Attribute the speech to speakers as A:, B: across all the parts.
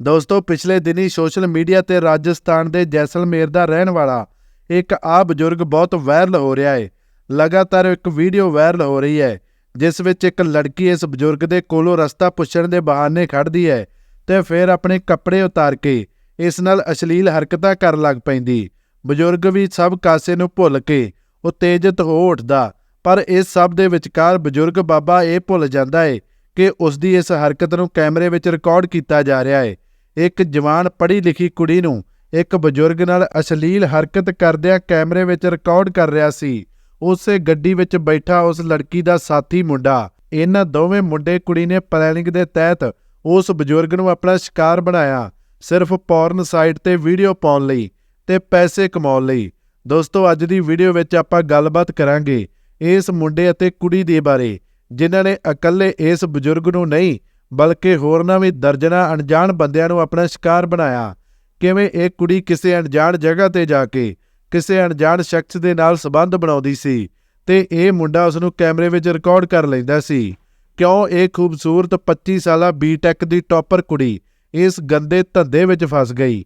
A: ਦੋਸਤੋ, ਪਿਛਲੇ ਦਿਨੀ ਸੋਸ਼ਲ ਮੀਡੀਆ ਤੇ ਰਾਜਸਥਾਨ ਦੇ ਜੈਸਲਮੇਰ ਦਾ ਰਹਿਣ ਵਾਲਾ ਇੱਕ ਆ ਬਜ਼ੁਰਗ ਬਹੁਤ ਵਾਇਰਲ ਹੋ ਰਿਹਾ ਹੈ ਲਗਾਤਾਰ ਇੱਕ ਵੀਡੀਓ ਵਾਇਰਲ ਹੋ ਰਹੀ ਹੈ ਜਿਸ ਵਿੱਚ ਇੱਕ ਲੜਕੀ ਇਸ ਬਜ਼ੁਰਗ ਦੇ ਕੋਲੋਂ ਰਸਤਾ ਪੁੱਛਣ ਦੇ ਬਹਾਨੇ ਖੜਦੀ ਹੈ ਤੇ ਫਿਰ ਆਪਣੇ ਕੱਪੜੇ ਉਤਾਰ ਕੇ ਇਸ ਨਾਲ ਅਸ਼ਲੀਲ ਹਰਕਤਾਂ ਕਰਨ ਲੱਗ ਪੈਂਦੀ। ਬਜ਼ੁਰਗ ਵੀ ਸਭ ਕਾਸੇ ਨੂੰ ਭੁੱਲ ਕੇ ਉਤੇਜਿਤ ਹੋ ਉੱਠਦਾ, ਪਰ ਇਸ ਸਭ ਦੇ ਵਿਚਕਾਰ ਬਜ਼ੁਰਗ ਬਾਬਾ ਇਹ ਭੁੱਲ ਜਾਂਦਾ ਹੈ ਕਿ ਉਸ ਦੀ ਇਸ ਹਰਕਤ ਨੂੰ ਕੈਮਰੇ ਵਿੱਚ ਰਿਕਾਰਡ ਕੀਤਾ ਜਾ ਰਿਹਾ ਹੈ ਇੱਕ ਜਵਾਨ ਪੜ੍ਹੀ ਲਿਖੀ ਕੁੜੀ ਨੂੰ ਇੱਕ ਬਜ਼ੁਰਗ ਨਾਲ ਅਸ਼ਲੀਲ ਹਰਕਤ ਕਰਦਿਆਂ ਕੈਮਰੇ ਵਿੱਚ ਰਿਕਾਰਡ ਕਰ ਰਿਹਾ ਸੀ। ਉਸੇ ਗੱਡੀ ਵਿੱਚ ਬੈਠਾ ਉਸ ਲੜਕੀ ਦਾ ਸਾਥੀ ਮੁੰਡਾ। ਇਹਨਾਂ ਦੋਵੇਂ ਮੁੰਡੇ ਕੁੜੀ ਨੇ ਪਲੈਨਿੰਗ ਦੇ ਤਹਿਤ ਉਸ ਬਜ਼ੁਰਗ ਨੂੰ ਆਪਣਾ ਸ਼ਿਕਾਰ ਬਣਾਇਆ, ਸਿਰਫ ਪੌਰਨ ਸਾਈਟ ਤੇ ਵੀਡੀਓ ਪਾਉਣ ਲਈ ਤੇ ਪੈਸੇ ਕਮਾਉਣ ਲਈ। ਦੋਸਤੋ, ਅੱਜ ਦੀ ਵੀਡੀਓ ਵਿੱਚ ਆਪਾਂ ਗੱਲਬਾਤ ਕਰਾਂਗੇ ਇਸ ਮੁੰਡੇ ਅਤੇ ਕੁੜੀ ਦੇ ਬਾਰੇ, ਜਿਨ੍ਹਾਂ ਨੇ ਇਕੱਲੇ ਇਸ ਬਜ਼ੁਰਗ ਨੂੰ ਨਹੀਂ ਬਲਕਿ ਹੋਰਨਾਂ ਵੀ ਦਰਜਨਾ ਅਣਜਾਣ ਬੰਦਿਆਂ ਨੂੰ ਆਪਣਾ ਸ਼ਿਕਾਰ ਬਣਾਇਆ। ਕਿਵੇਂ ਇਹ ਕੁੜੀ ਕਿਸੇ ਅਣਜਾਣ ਜਗ੍ਹਾ ਤੇ ਜਾ ਕੇ ਕਿਸੇ ਅਣਜਾਣ ਸ਼ਖਸ ਦੇ ਨਾਲ ਸਬੰਧ ਬਣਾਉਂਦੀ ਸੀ ਤੇ ਇਹ ਮੁੰਡਾ ਉਸ ਨੂੰ ਕੈਮਰੇ ਵਿੱਚ ਰਿਕਾਰਡ ਕਰ ਲੈਂਦਾ ਸੀ। ਕਿਉਂ ਇਹ ਖੂਬਸੂਰਤ 25 ਸਾਲਾ ਬੀਟੈਕ ਦੀ ਟੌਪਰ ਕੁੜੀ ਇਸ ਗੰਦੇ ਧੰਦੇ ਵਿੱਚ ਫਸ ਗਈ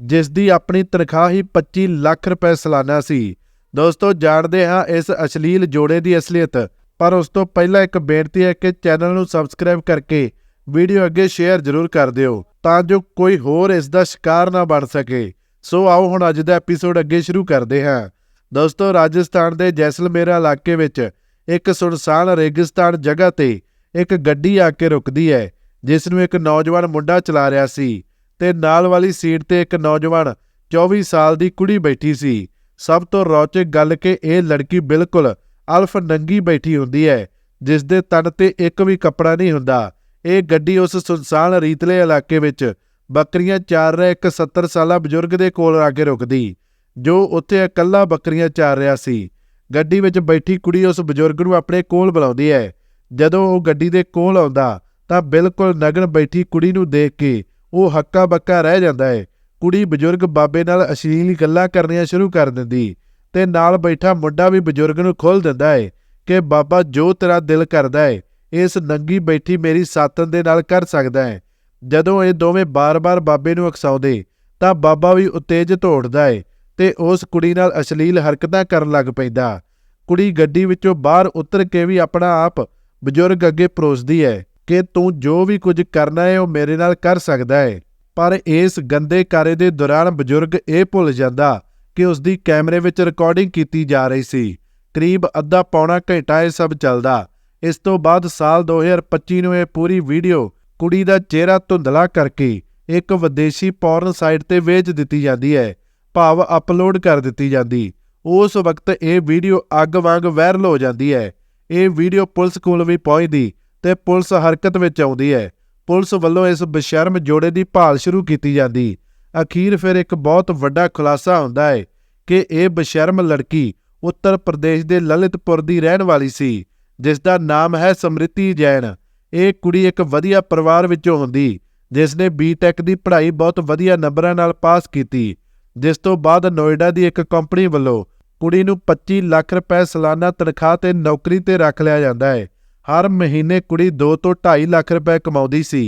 A: ਜਿਸ ਦੀ ਆਪਣੀ ਤਨਖਾਹ ਹੀ 25 ਲੱਖ ਰੁਪਏ ਸਾਲਾਨਾ ਸੀ। ਦੋਸਤੋ, ਜਾਣਦੇ ਹਾਂ ਇਸ ਅਸ਼ਲੀਲ ਜੋੜੇ ਦੀ ਅਸਲੀਅਤ। ਪਰ ਉਸ ਤੋਂ ਪਹਿਲਾਂ ਇੱਕ ਬੇਨਤੀ ਹੈ ਕਿ ਚੈਨਲ ਨੂੰ ਸਬਸਕ੍ਰਾਈਬ ਕਰਕੇ ਵੀਡੀਓ ਅੱਗੇ ਸ਼ੇਅਰ ਜ਼ਰੂਰ ਕਰ ਦਿਓ ਤਾਂ ਜੋ ਕੋਈ ਹੋਰ ਇਸ ਦਾ ਸ਼ਿਕਾਰ ਨਾ ਬਣ ਸਕੇ। ਸੋ ਆਓ ਹੁਣ ਅੱਜ ਦਾ ਐਪੀਸੋਡ ਅੱਗੇ ਸ਼ੁਰੂ ਕਰਦੇ ਹਾਂ। ਦੋਸਤੋ, ਰਾਜਸਥਾਨ ਦੇ ਜੈਸਲਮੇਰ ਇਲਾਕੇ ਵਿੱਚ ਇੱਕ ਸੁਨਸਾਨ ਰੇਗਿਸਤਾਨ ਜਗ੍ਹਾ ਤੇ ਇੱਕ ਗੱਡੀ ਆ ਕੇ ਰੁਕਦੀ ਹੈ, ਜਿਸ ਨੂੰ ਇੱਕ ਨੌਜਵਾਨ ਮੁੰਡਾ ਚਲਾ ਰਿਹਾ ਸੀ ਤੇ ਨਾਲ ਵਾਲੀ ਸੀਟ ਤੇ ਇੱਕ ਨੌਜਵਾਨ 24 ਸਾਲ ਦੀ ਕੁੜੀ ਬੈਠੀ ਸੀ। ਸਭ ਤੋਂ ਰੌਚਕ ਗੱਲ ਕਿ ਇਹ ਲੜਕੀ ਬਿਲਕੁਲ ਅਲਫ ਨੰਗੀ ਬੈਠੀ ਹੁੰਦੀ ਹੈ ਜਿਸ ਦੇ ਤਨ ਤੇ ਇੱਕ ਵੀ ਕੱਪੜਾ ਨਹੀਂ ਹੁੰਦਾ। ਇਹ ਗੱਡੀ ਉਸ ਸੁਨਸਾਨ ਰੀਤਲੇ ਇਲਾਕੇ ਵਿੱਚ ਬੱਕਰੀਆਂ ਚਾਰ ਰਿਹਾ ਇੱਕ 70 ਸਾਲਾ ਬਜ਼ੁਰਗ ਦੇ ਕੋਲ ਆ ਕੇ ਰੁਕਦੀ, ਜੋ ਉੱਥੇ ਇਕੱਲਾ ਬੱਕਰੀਆਂ ਚਾਰ ਰਿਹਾ ਸੀ। ਗੱਡੀ ਵਿੱਚ ਬੈਠੀ ਕੁੜੀ ਉਸ ਬਜ਼ੁਰਗ ਨੂੰ ਆਪਣੇ ਕੋਲ ਬੁਲਾਉਂਦੀ ਹੈ। ਜਦੋਂ ਉਹ ਗੱਡੀ ਦੇ ਕੋਲ ਆਉਂਦਾ, ਤਾਂ ਬਿਲਕੁਲ ਨਗਨ ਬੈਠੀ ਕੁੜੀ ਨੂੰ ਦੇਖ ਕੇ ਉਹ ਹੱਕਾ ਬੱਕਾ ਰਹਿ ਜਾਂਦਾ ਹੈ। ਕੁੜੀ ਬਜ਼ੁਰਗ ਬਾਬੇ ਨਾਲ ਅਸ਼ਲੀਲ ਗੱਲਾਂ ਕਰਨੀਆਂ ਸ਼ੁਰੂ ਕਰ ਦਿੰਦੀ। ਤੇ ਨਾਲ ਬੈਠਾ ਮੁੰਡਾ ਵੀ ਬਜ਼ੁਰਗ ਨੂੰ ਖੋਲ ਦਿੰਦਾ ਹੈ ਕਿ ਬਾਬਾ ਜੋ ਤੇਰਾ ਦਿਲ ਕਰਦਾ ਹੈ ਇਸ ਨੰਗੀ ਬੈਠੀ ਮੇਰੀ ਸਾਤਨ ਦੇ ਨਾਲ ਕਰ ਸਕਦਾ ਹੈ ਜਦੋਂ ਇਹ ਦੋਵੇਂ ਬਾਰ-ਬਾਰ ਬਾਬੇ ਨੂੰ ਅਕਸਾਉਂਦੇ, ਤਾਂ ਬਾਬਾ ਵੀ ਉਤੇਜਿਤ ਹੋ ਉੱਠਦਾ ਹੈ ਤੇ ਉਸ ਕੁੜੀ ਨਾਲ ਅਸ਼ਲੀਲ ਹਰਕਤਾਂ ਕਰਨ ਲੱਗ ਪੈਂਦਾ। ਕੁੜੀ ਗੱਡੀ ਵਿੱਚੋਂ ਬਾਹਰ ਉਤਰ ਕੇ ਵੀ ਆਪਣਾ ਆਪ ਬਜ਼ੁਰਗ ਅੱਗੇ ਪਰੋਸਦੀ ਹੈ ਕਿ ਤੂੰ ਜੋ ਵੀ ਕੁਝ ਕਰਨਾ ਹੈ ਉਹ ਮੇਰੇ ਨਾਲ ਕਰ ਸਕਦਾ ਹੈ ਪਰ ਇਸ ਗੰਦੇ ਕਾਰੇ ਦੇ ਦੌਰਾਨ ਬਜ਼ੁਰਗ ਇਹ ਭੁੱਲ ਜਾਂਦਾ ਕਿ ਉਸ ਦੀ ਕੈਮਰੇ ਵਿੱਚ ਰਿਕਾਰਡਿੰਗ ਕੀਤੀ ਜਾ ਰਹੀ ਸੀ। ਕਰੀਬ ਅੱਧਾ ਪੌਣਾ ਘੰਟਾ ਇਹ ਸਭ ਚੱਲਦਾ। ਇਸ ਤੋਂ ਬਾਅਦ ਸਾਲ 2025 ਨੂੰ ਇਹ ਪੂਰੀ ਵੀਡੀਓ ਕੁੜੀ ਦਾ ਚਿਹਰਾ ਧੁੰਦਲਾ ਕਰਕੇ ਇੱਕ ਵਿਦੇਸ਼ੀ ਪੌਰਨ ਸਾਈਟ ਤੇ ਵੇਚ ਦਿੱਤੀ ਜਾਂਦੀ ਹੈ। ਭਾਵ ਅਪਲੋਡ ਕਰ ਦਿੱਤੀ ਜਾਂਦੀ। ਉਸ ਵਕਤ ਇਹ ਵੀਡੀਓ ਅੱਗ ਵਾਂਗ ਵਾਇਰਲ ਹੋ ਜਾਂਦੀ ਹੈ। ਇਹ ਵੀਡੀਓ ਪੁਲਿਸ ਕੋਲ ਵੀ ਪਹੁੰਚਦੀ ਤੇ ਪੁਲਿਸ ਹਰਕਤ ਵਿੱਚ ਆਉਂਦੀ ਹੈ। ਪੁਲਿਸ ਵੱਲੋਂ ਇਸ ਬਸ਼ਰਮ ਜੋੜੇ ਦੀ ਭਾਲ ਸ਼ੁਰੂ ਕੀਤੀ ਜਾਂਦੀ। ਅਖੀਰ ਫਿਰ ਇੱਕ ਬਹੁਤ ਵੱਡਾ ਖੁਲਾਸਾ ਹੁੰਦਾ ਹੈ ਕਿ ਇਹ ਬਸ਼ਰਮ ਲੜਕੀ ਉੱਤਰ ਪ੍ਰਦੇਸ਼ ਦੇ ਲਲਿਤਪੁਰ ਦੀ ਰਹਿਣ ਵਾਲੀ ਸੀ ਜਿਸ ਦਾ ਨਾਮ ਹੈ ਸਮ੍ਰਿਤੀ ਜੈਨ। ਇਹ ਕੁੜੀ ਇੱਕ ਵਧੀਆ ਪਰਿਵਾਰ ਵਿੱਚੋਂ ਹੁੰਦੀ ਜਿਸ ਨੇ ਬੀਟੈਕ ਦੀ ਪੜ੍ਹਾਈ ਬਹੁਤ ਵਧੀਆ ਨੰਬਰਾਂ ਨਾਲ ਪਾਸ ਕੀਤੀ, ਜਿਸ ਤੋਂ ਬਾਅਦ ਨੋਇਡਾ ਦੀ ਇੱਕ ਕੰਪਨੀ ਵੱਲੋਂ ਕੁੜੀ ਨੂੰ 25 ਲੱਖ ਰੁਪਏ ਸਾਲਾਨਾ ਤਨਖਾਹ ਤੇ ਨੌਕਰੀ ਤੇ ਰੱਖ ਲਿਆ ਜਾਂਦਾ ਹੈ ਹਰ ਮਹੀਨੇ ਕੁੜੀ 2 ਤੋਂ 2.5 ਲੱਖ ਰੁਪਏ ਕਮਾਉਂਦੀ ਸੀ।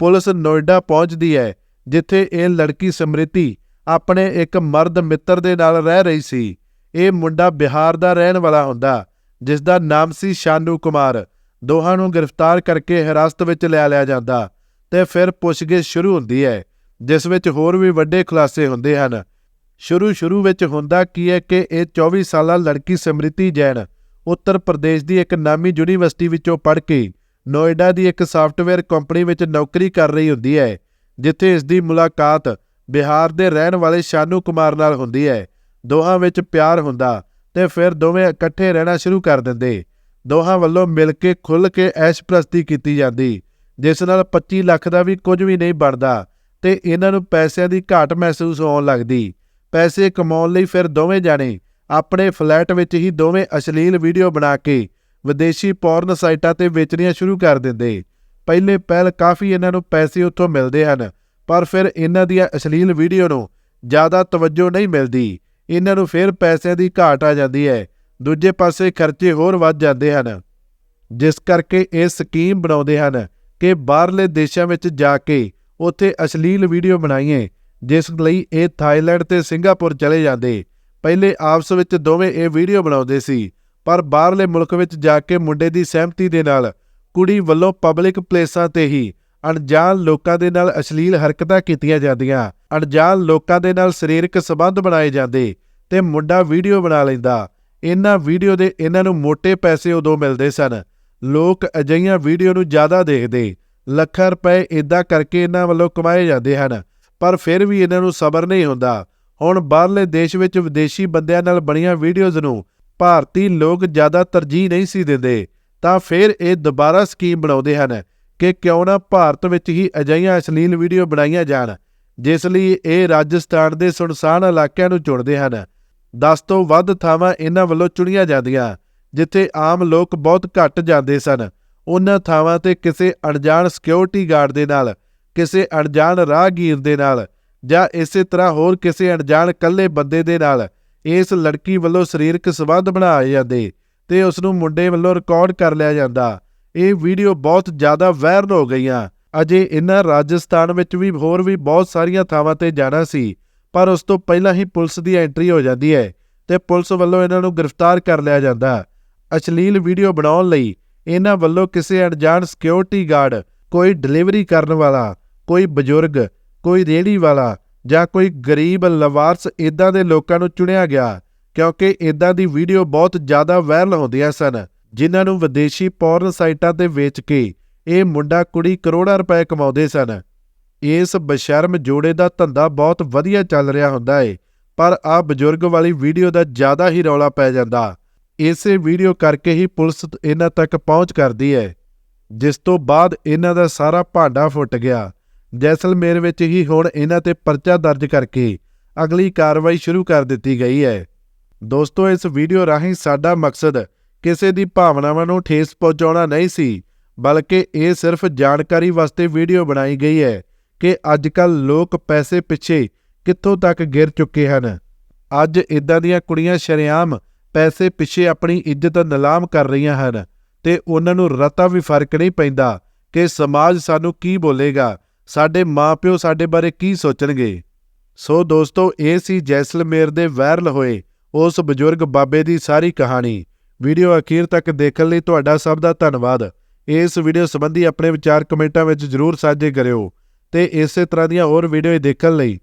A: ਪੁਲਿਸ ਨੋਇਡਾ ਪਹੁੰਚਦੀ ਹੈ ਜਿੱਥੇ ਇਹ ਲੜਕੀ ਸਮ੍ਰਿਤੀ ਆਪਣੇ ਇੱਕ ਮਰਦ ਮਿੱਤਰ ਦੇ ਨਾਲ ਰਹਿ ਰਹੀ ਸੀ। ਇਹ ਮੁੰਡਾ ਬਿਹਾਰ ਦਾ ਰਹਿਣ ਵਾਲਾ ਹੁੰਦਾ ਜਿਸ ਦਾ ਨਾਮ ਸੀ ਸ਼ਾਨੂ ਕੁਮਾਰ। ਦੋਹਾਂ ਨੂੰ ਗ੍ਰਿਫਤਾਰ ਕਰਕੇ ਹਿਰਾਸਤ ਵਿੱਚ ਲੈ ਲਿਆ ਜਾਂਦਾ ਤੇ ਫਿਰ ਪੁੱਛਗਿੱਛ ਸ਼ੁਰੂ ਹੁੰਦੀ ਹੈ, ਜਿਸ ਵਿੱਚ ਹੋਰ ਵੀ ਵੱਡੇ ਖੁਲਾਸੇ ਹੁੰਦੇ ਹਨ। ਸ਼ੁਰੂ ਸ਼ੁਰੂ ਵਿੱਚ ਹੁੰਦਾ ਕੀ ਹੈ ਕਿ ਇਹ 24 ਸਾਲਾ ਲੜਕੀ ਸਮ੍ਰਿਤੀ ਜੈਨ ਉੱਤਰ ਪ੍ਰਦੇਸ਼ ਦੀ ਇੱਕ ਨਾਮੀ ਯੂਨੀਵਰਸਿਟੀ ਵਿੱਚੋਂ ਪੜ੍ਹ ਕੇ ਨੋਇਡਾ ਦੀ ਇੱਕ ਸਾਫਟਵੇਅਰ ਕੰਪਨੀ ਵਿੱਚ ਨੌਕਰੀ ਕਰ ਰਹੀ ਹੁੰਦੀ ਹੈ। ਜਿੱਥੇ ਇਸ ਦੀ ਮੁਲਾਕਾਤ ਬਿਹਾਰ ਦੇ ਰਹਿਣ ਵਾਲੇ ਸ਼ਾਨੂ ਕੁਮਾਰ ਨਾਲ ਹੁੰਦੀ ਹੈ। ਦੋਹਾਂ ਵਿੱਚ ਪਿਆਰ ਹੁੰਦਾ ਤੇ ਫਿਰ ਦੋਵੇਂ ਇਕੱਠੇ ਰਹਿਣਾ ਸ਼ੁਰੂ ਕਰ ਦਿੰਦੇ। ਦੋਹਾਂ ਵੱਲੋਂ ਮਿਲ ਕੇ ਖੁੱਲ੍ਹ ਕੇ ਐਸ਼ਪ੍ਰਸਤੀ ਕੀਤੀ ਜਾਂਦੀ, ਜਿਸ ਨਾਲ 25 ਲੱਖ ਦਾ ਵੀ ਕੁਝ ਵੀ ਨਹੀਂ ਬਣਦਾ ਤੇ ਇਹਨਾਂ ਨੂੰ ਪੈਸਿਆਂ ਦੀ ਘਾਟ ਮਹਿਸੂਸ ਹੋਣ ਲੱਗਦੀ। ਪੈਸੇ ਕਮਾਉਣ ਲਈ ਫਿਰ ਦੋਵੇਂ ਜਾਣੇ ਆਪਣੇ ਫਲੈਟ ਵਿੱਚ ਹੀ ਦੋਵੇਂ ਅਸ਼ਲੀਲ ਵੀਡੀਓ ਬਣਾ ਕੇ ਵਿਦੇਸ਼ੀ ਪੋਰਨ ਸਾਈਟਾਂ ਤੇ ਵੇਚਣੀਆਂ ਸ਼ੁਰੂ ਕਰ ਦਿੰਦੇ। ਪਹਿਲੇ ਪਹਿਲ ਕਾਫੀ ਇਹਨਾਂ ਨੂੰ ਪੈਸੇ ਉੱਥੋਂ ਮਿਲਦੇ ਹਨ, ਪਰ ਫਿਰ ਇਹਨਾਂ ਦੀਆਂ ਅਸ਼ਲੀਲ ਵੀਡੀਓ ਨੂੰ ਜ਼ਿਆਦਾ ਤਵੱਜੋ ਨਹੀਂ ਮਿਲਦੀ। ਇਹਨਾਂ ਨੂੰ ਫਿਰ ਪੈਸਿਆਂ ਦੀ ਘਾਟ ਆ ਜਾਂਦੀ ਹੈ। ਦੂਜੇ ਪਾਸੇ ਖਰਚੇ ਹੋਰ ਵੱਧ ਜਾਂਦੇ ਹਨ। ਜਿਸ ਕਰਕੇ ਇਹ ਸਕੀਮ ਬਣਾਉਂਦੇ ਹਨ ਕਿ ਬਾਹਰਲੇ ਦੇਸ਼ਾਂ ਵਿੱਚ ਜਾ ਕੇ ਉੱਥੇ ਅਸ਼ਲੀਲ ਵੀਡੀਓ ਬਣਾਈਏ, ਜਿਸ ਲਈ ਇਹ ਥਾਈਲੈਂਡ ਤੇ ਸਿੰਗਾਪੁਰ ਚਲੇ ਜਾਂਦੇ। ਪਹਿਲੇ ਆਪਸ ਵਿੱਚ ਦੋਵੇਂ ਇਹ ਵੀਡੀਓ ਬਣਾਉਂਦੇ ਸੀ, ਪਰ ਬਾਹਰਲੇ ਮੁਲਕ ਵਿੱਚ ਜਾ ਕੇ ਮੁੰਡੇ ਦੀ ਸਹਿਮਤੀ ਦੇ ਨਾਲ ਕੁੜੀ ਵੱਲੋਂ ਪਬਲਿਕ ਪਲੇਸਾਂ ਤੇ ਹੀ ਅਣਜਾਣ ਲੋਕਾਂ ਦੇ ਨਾਲ ਅਸ਼ਲੀਲ ਹਰਕਤਾਂ ਕੀਤੀਆਂ ਜਾਂਦੀਆਂ। ਅਣਜਾਣ ਲੋਕਾਂ ਦੇ ਨਾਲ ਸਰੀਰਕ ਸੰਬੰਧ ਬਣਾਏ ਜਾਂਦੇ ਤੇ ਮੁੰਡਾ ਵੀਡੀਓ ਬਣਾ ਲੈਂਦਾ। ਇਹਨਾਂ ਵੀਡੀਓ ਦੇ ਇਹਨਾਂ ਨੂੰ ਮੋٹے ਪੈਸੇ ਉਦੋਂ ਮਿਲਦੇ ਸਨ। ਲੋਕ ਅਜਿਹੀਆਂ ਵੀਡੀਓ ਨੂੰ ਜ਼ਿਆਦਾ ਦੇਖਦੇ। ਲੱਖਾਂ ਰੁਪਏ ਇਦਾਂ ਕਰਕੇ ਇਹਨਾਂ ਵੱਲੋਂ ਕਮਾਏ ਜਾਂਦੇ ਹਨ, ਪਰ ਫਿਰ ਵੀ ਇਹਨਾਂ ਨੂੰ ਸਬਰ ਨਹੀਂ ਹੁੰਦਾ। ਹੁਣ ਬਾਹਰਲੇ ਦੇਸ਼ ਵਿੱਚ ਵਿਦੇਸ਼ੀ ਬੰਦਿਆਂ ਨਾਲ ਬਣੀਆਂ ਵੀਡੀਓਜ਼ ਨੂੰ ਭਾਰਤੀ ਲੋਕ ਜ਼ਿਆਦਾ ਤਰਜੀਹ ਨਹੀਂ ਸੀ ਦਿੰਦੇ। ਤਾਂ ਫਿਰ ਇਹ ਦੁਬਾਰਾ ਸਕੀਮ ਬਣਾਉਂਦੇ ਹਨ ਕਿ ਕਿਉਂ ਨਾ ਭਾਰਤ ਵਿੱਚ ਹੀ ਅਜਿਹੀਆਂ ਅਸ਼ਲੀਲ ਵੀਡੀਓ ਬਣਾਈਆਂ ਜਾਣ, ਜਿਸ ਲਈ ਇਹ ਰਾਜਸਥਾਨ ਦੇ ਸੁਨਸਾਨ ਇਲਾਕਿਆਂ ਨੂੰ ਚੁਣਦੇ ਹਨ। 10 ਤੋਂ ਵੱਧ ਥਾਵਾਂ ਇਹਨਾਂ ਵੱਲੋਂ ਚੁਣੀਆਂ ਜਾਂਦੀਆਂ, ਜਿੱਥੇ ਆਮ ਲੋਕ ਬਹੁਤ ਘੱਟ ਜਾਂਦੇ ਸਨ। ਉਹਨਾਂ ਥਾਵਾਂ ਤੇ ਕਿਸੇ ਅਣਜਾਣ ਸਿਕਿਉਰਿਟੀ ਗਾਰਡ ਦੇ ਨਾਲ, ਕਿਸੇ ਅਣਜਾਣ ਰਾਹਗੀਰ ਦੇ ਨਾਲ, ਜਾਂ ਇਸੇ ਤਰ੍ਹਾਂ ਹੋਰ ਕਿਸੇ ਅਣਜਾਣ ਇਕੱਲੇ ਬੰਦੇ ਦੇ ਨਾਲ ਇਸ ਲੜਕੀ ਵੱਲੋਂ ਸਰੀਰਕ ਸੰਬੰਧ ਬਣਾਏ ਜਾਂਦੇ। ਤੇ ਉਸ ਨੂੰ ਮੁੰਡੇ ਵੱਲੋਂ ਰਿਕਾਰਡ ਕਰ ਲਿਆ ਜਾਂਦਾ। ਇਹ ਵੀਡੀਓ ਬਹੁਤ ਜ਼ਿਆਦਾ ਵਾਇਰਲ ਹੋ ਗਈਆਂ। ਅਜੇ ਇਹਨਾਂ ਰਾਜਸਥਾਨ ਵਿੱਚ ਵੀ ਹੋਰ ਵੀ ਬਹੁਤ ਸਾਰੀਆਂ ਥਾਵਾਂ ਤੇ ਜਾਣਾ ਸੀ, ਪਰ ਉਸ ਤੋਂ ਪਹਿਲਾਂ ਹੀ ਪੁਲਿਸ ਦੀ ਐਂਟਰੀ ਹੋ ਜਾਂਦੀ ਹੈ ਤੇ ਪੁਲਿਸ ਵੱਲੋਂ ਇਹਨਾਂ ਨੂੰ ਗ੍ਰਿਫਤਾਰ ਕਰ ਲਿਆ ਜਾਂਦਾ। ਅਸ਼ਲੀਲ ਵੀਡੀਓ ਬਣਾਉਣ ਲਈ ਇਹਨਾਂ ਵੱਲੋਂ ਕਿਸੇ ਅਣਜਾਣ ਸਿਕਿਉਰਿਟੀ ਗਾਰਡ ਕੋਈ ਡਿਲੀਵਰੀ ਕਰਨ ਵਾਲਾ, ਕੋਈ ਬਜ਼ੁਰਗ, ਕੋਈ ਰੇਹੜੀ ਵਾਲਾ ਜਾਂ ਕੋਈ ਗਰੀਬ, ਲਵਾਰਸ ਇਦਾਂ ਦੇ ਲੋਕਾਂ ਨੂੰ ਚੁਣਿਆ ਗਿਆ ਕਿਉਂਕਿ ਇਦਾਂ ਦੀ ਵੀਡੀਓ ਬਹੁਤ ਜ਼ਿਆਦਾ ਵਾਇਰਲ ਹੁੰਦੀਆਂ ਸਨ, ਜਿਨ੍ਹਾਂ ਨੂੰ ਵਿਦੇਸ਼ੀ ਪੌਰਨ ਸਾਈਟਾਂ ਤੇ ਵੇਚ ਕੇ ਇਹ ਮੁੰਡਾ ਕੁੜੀ ਕਰੋੜਾਂ ਰੁਪਏ ਕਮਾਉਂਦੇ ਸਨ। ਇਸ ਬਸ਼ਰਮ ਜੋੜੇ ਦਾ ਧੰਦਾ ਬਹੁਤ ਵਧੀਆ ਚੱਲ ਰਿਹਾ ਹੁੰਦਾ ਏ, ਪਰ ਆ ਬਜ਼ੁਰਗ ਵਾਲੀ ਵੀਡੀਓ ਦਾ ਜ਼ਿਆਦਾ ਹੀ ਰੌਲਾ ਪੈ ਜਾਂਦਾ। ਇਸੇ ਵੀਡੀਓ ਕਰਕੇ ਹੀ ਪੁਲਿਸ ਇਹਨਾਂ ਤੱਕ ਪਹੁੰਚ ਕਰਦੀ ਹੈ ਜਿਸ ਤੋਂ ਬਾਅਦ ਇਹਨਾਂ ਦਾ ਸਾਰਾ ਭਾਂਡਾ ਫੁੱਟ ਗਿਆ। ਜੈਸਲਮੇਰ ਵਿੱਚ ਹੀ ਹੁਣ ਇਹਨਾਂ ਤੇ ਪਰਚਾ ਦਰਜ ਕਰਕੇ ਅਗਲੀ ਕਾਰਵਾਈ ਸ਼ੁਰੂ ਕਰ ਦਿੱਤੀ ਗਈ ਹੈ ਦੋਸਤੋ, ਇਸ ਵੀਡੀਓ ਰਾਹੀਂ ਸਾਡਾ ਮਕਸਦ ਕਿਸੇ ਦੀ ਭਾਵਨਾਵਾਂ ਨੂੰ ਠੇਸ ਪਹੁੰਚਾਉਣਾ ਨਹੀਂ ਸੀ, ਬਲਕਿ ਇਹ ਸਿਰਫ ਜਾਣਕਾਰੀ ਵਾਸਤੇ ਵੀਡੀਓ ਬਣਾਈ ਗਈ ਹੈ ਕਿ ਅੱਜਕੱਲ ਲੋਕ ਪੈਸੇ ਪਿੱਛੇ ਕਿੱਥੋਂ ਤੱਕ ਗਿਰ ਚੁੱਕੇ ਹਨ। ਅੱਜ ਇਦਾਂ ਦੀਆਂ ਕੁੜੀਆਂ ਸ਼ਰੇਆਮ ਪੈਸੇ ਪਿੱਛੇ ਆਪਣੀ ਇੱਜ਼ਤ ਨਿਲਾਮ ਕਰ ਰਹੀਆਂ ਹਨ ਤੇ ਉਹਨਾਂ ਨੂੰ ਰਤਾ ਵੀ ਫ਼ਰਕ ਨਹੀਂ ਪੈਂਦਾ ਕਿ ਸਮਾਜ ਸਾਨੂੰ ਕੀ ਬੋਲੇਗਾ, ਸਾਡੇ ਮਾਪਿਓ ਸਾਡੇ ਬਾਰੇ ਕੀ ਸੋਚਣਗੇ। ਸੋ ਦੋਸਤੋ, ਇਹ ਸੀ ਜੈਸਲਮੇਰ ਦੇ ਵਾਇਰਲ ਹੋਏ ਉਸ ਬਜ਼ੁਰਗ ਬਾਬੇ ਦੀ ਸਾਰੀ ਕਹਾਣੀ। ਵੀਡੀਓ ਅਖੀਰ ਤੱਕ ਦੇਖਣ ਲਈ ਤੁਹਾਡਾ ਸਭ ਦਾ ਧੰਨਵਾਦ। ਇਸ ਵੀਡੀਓ ਸੰਬੰਧੀ ਆਪਣੇ ਵਿਚਾਰ ਕਮੈਂਟਾਂ ਵਿੱਚ ਜਰੂਰ ਸਾਂਝੇ ਕਰਿਓ ਤੇ ਇਸੇ ਤਰ੍ਹਾਂ ਦੀਆਂ ਹੋਰ ਵੀਡੀਓ ਦੇਖਣ ਲਈ